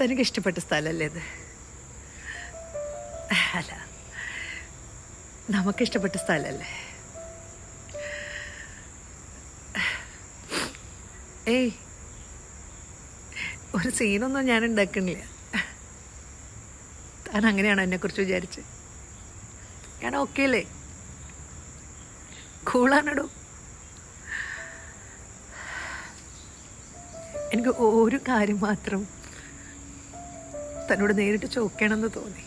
തനിക്ക് ഇഷ്ടപ്പെട്ട സ്ഥലമല്ലേ ഇത്? അല്ല നമുക്കിഷ്ടപ്പെട്ട സ്ഥലമല്ലേ ഏയ് ഒരു സീനൊന്നും ഞാൻ ഉണ്ടാക്കണില്ല. താൻ അങ്ങനെയാണോ എന്നെക്കുറിച്ച് വിചാരിച്ച്? ഞാൻ ഓക്കെ അല്ലേ? കൂളാണടോ എനിക്ക് ഒരു കാര്യം മാത്രം തന്നോട് നേരിട്ട് ചോദിക്കണമെന്ന് തോന്നി.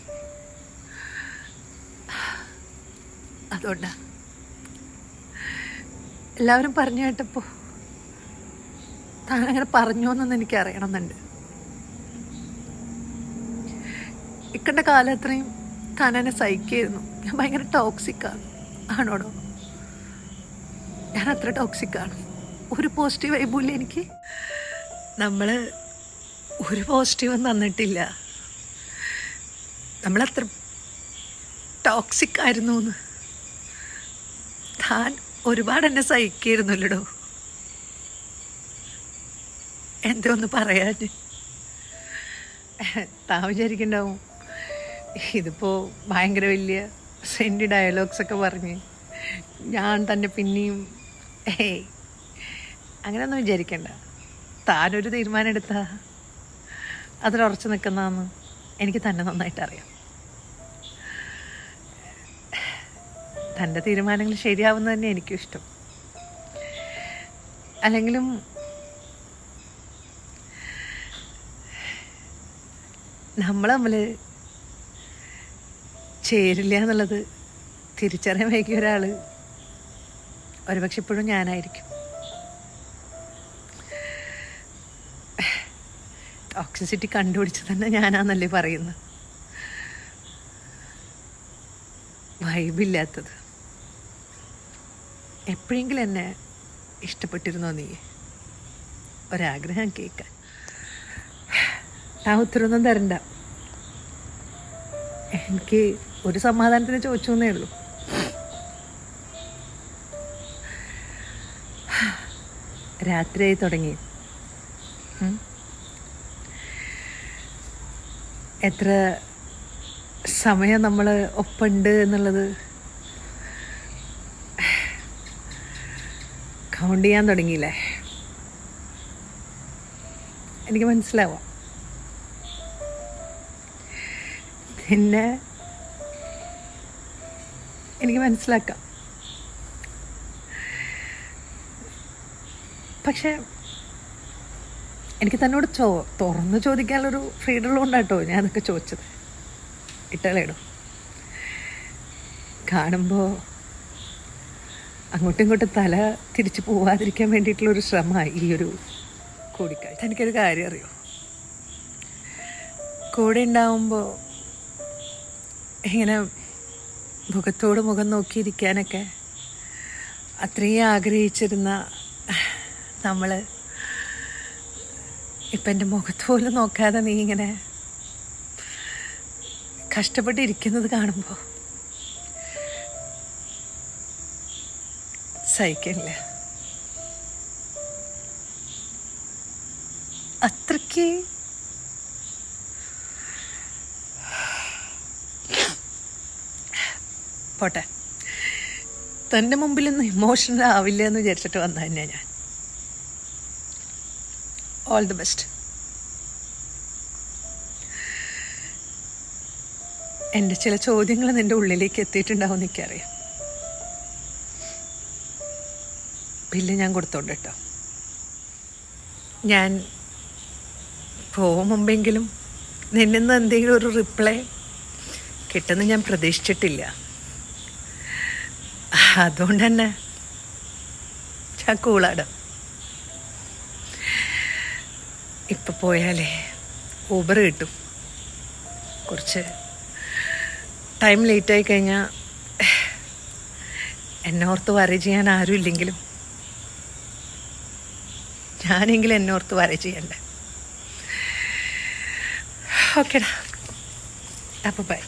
അതുകൊണ്ടാ. എല്ലാവരും പറഞ്ഞു കേട്ടപ്പോ താൻ അങ്ങനെ പറഞ്ഞോന്നൊന്ന് എനിക്ക് അറിയണമെന്നുണ്ട്. ഇക്കണ്ട കാലം അത്രയും താൻ എന്നെ സഹിക്കായിരുന്നു. ഞാൻ ഭയങ്കര ടോക്സിക്കാണ് ആണോടോ? ഞാൻ അത്ര ടോക്സിക്കാണ് ഒരു പോസിറ്റീവ് ആയി പോലെ എനിക്ക്. നമ്മൾ ഒരു പോസിറ്റീവും തന്നിട്ടില്ല. നമ്മളത്ര ടോക്സിക് ആയിരുന്നു എന്ന് താൻ ഒരുപാട് എന്നെ സഹിക്കായിരുന്നല്ലോ എന്തോ ഒന്ന് പറയാൻ താൻ വിചാരിക്കണ്ടാവും. ഇതിപ്പോൾ ഭയങ്കര വലിയ ഡയലോഗ്സ് ഒക്കെ പറഞ്ഞ് ഞാൻ തന്നെ പിന്നെയും ഏയ് അങ്ങനെയൊന്നും വിചാരിക്കണ്ട. താനൊരു തീരുമാനം എടുത്താ അതിലുറച്ചു നിൽക്കുന്നതെന്ന് എനിക്ക് തന്നെ നന്നായിട്ട് അറിയാം തന്റെ തീരുമാനങ്ങൾ ശരിയാവുന്ന തന്നെ എനിക്കും ഇഷ്ടം. അല്ലെങ്കിലും നമ്മൾ തമ്മിൽ ചേരില്ല എന്നുള്ളത് തിരിച്ചറിയാൻ വൈകിയ ഒരാൾ ഒരുപക്ഷെ ഇപ്പോഴും ഞാനായിരിക്കും. ടോക്സിസിറ്റി കണ്ടുപിടിച്ച് തന്നെ ഞാനാന്നല്ലേ പറയുന്നത്? വൈബില്ലാത്തത് എപ്പോഴെങ്കിലും എന്നെ ഇഷ്ടപ്പെട്ടിരുന്നോ നീ? ഒരാഗ്രഹം കേൾക്കാൻ. ആ ഉത്തരവൊന്നും തരണ്ട. എനിക്ക് ഒരു സമാധാനത്തിന് ചോദിച്ചു എന്നേ ഉള്ളൂ. രാത്രിയായി തുടങ്ങി. എത്ര സമയം നമ്മൾ ഒപ്പുണ്ട് എന്നുള്ളത് കൗണ്ട് ചെയ്യാൻ തുടങ്ങിയില്ലേ? എനിക്ക് മനസ്സിലാവോ. പിന്നെ എനിക്ക് മനസ്സിലാക്കാം. പക്ഷേ എനിക്ക് തന്നോട് ചോ തുറന്ന് ചോദിക്കാനുള്ളൊരു ഫ്രീഡം ഉള്ളതുകൊണ്ടാട്ടോ ഞാൻ അതൊക്കെ ചോദിച്ചത്. ഇട്ടളയിടും. കാണുമ്പോൾ അങ്ങോട്ടും ഇങ്ങോട്ടും തല തിരിച്ച് പോവാതിരിക്കാൻ വേണ്ടിയിട്ടുള്ളൊരു ശ്രമമായി ഈ ഒരു കൂടിക്കാഴ്ച. എനിക്കൊരു കാര്യം അറിയോ? കൂടെ ഉണ്ടാവുമ്പോൾ ഇങ്ങനെ മുഖത്തോട് മുഖം നോക്കിയിരിക്കാനൊക്കെ അത്രയും ആഗ്രഹിച്ചിരുന്ന നമ്മൾ ഇപ്പം എന്റെ മുഖത്ത് പോലും നോക്കാതെ നീ ഇങ്ങനെ കഷ്ടപ്പെട്ടിരിക്കുന്നത് കാണുമ്പോൾ സഹിക്കണില്ല. അത്രയ്ക്ക് പോട്ടെ. തന്റെ മുമ്പിലൊന്നും ഇമോഷണൽ ആവില്ല എന്ന് വിചാരിച്ചിട്ട് വന്ന തന്നെയാണ് ഞാൻ. ഓൾ ദി ബെസ്റ്റ് എന്റെ ചില ചോദ്യങ്ങൾ നിന്റെ ഉള്ളിലേക്ക് എത്തിയിട്ടുണ്ടാവും എനിക്കറിയാം. ബില്ല് ഞാൻ കൊടുത്തോണ്ട് കേട്ടോ. ഞാൻ പോകും മുമ്പെങ്കിലും നിന്നിൽ നിന്ന് എന്തെങ്കിലും ഒരു റിപ്ലൈ കിട്ടുന്ന ഞാൻ പ്രതീക്ഷിച്ചിട്ടില്ല. അതുകൊണ്ട് തന്നെ ഞാൻ കൂളാടും ഇപ്പം പോയാലേ ഊബർ കിട്ടും. കുറച്ച് ടൈം ലേറ്റായി കഴിഞ്ഞാൽ എന്നെ ഓർത്ത് വറി ചെയ്യാൻ ആരും ഇല്ലെങ്കിലും ഞാനെങ്കിലും എന്നോർത്ത് ചെയ്യണ്ട ചെയ്യണ്ടേ? ഓക്കേടാ. അപ്പോൾ ബൈ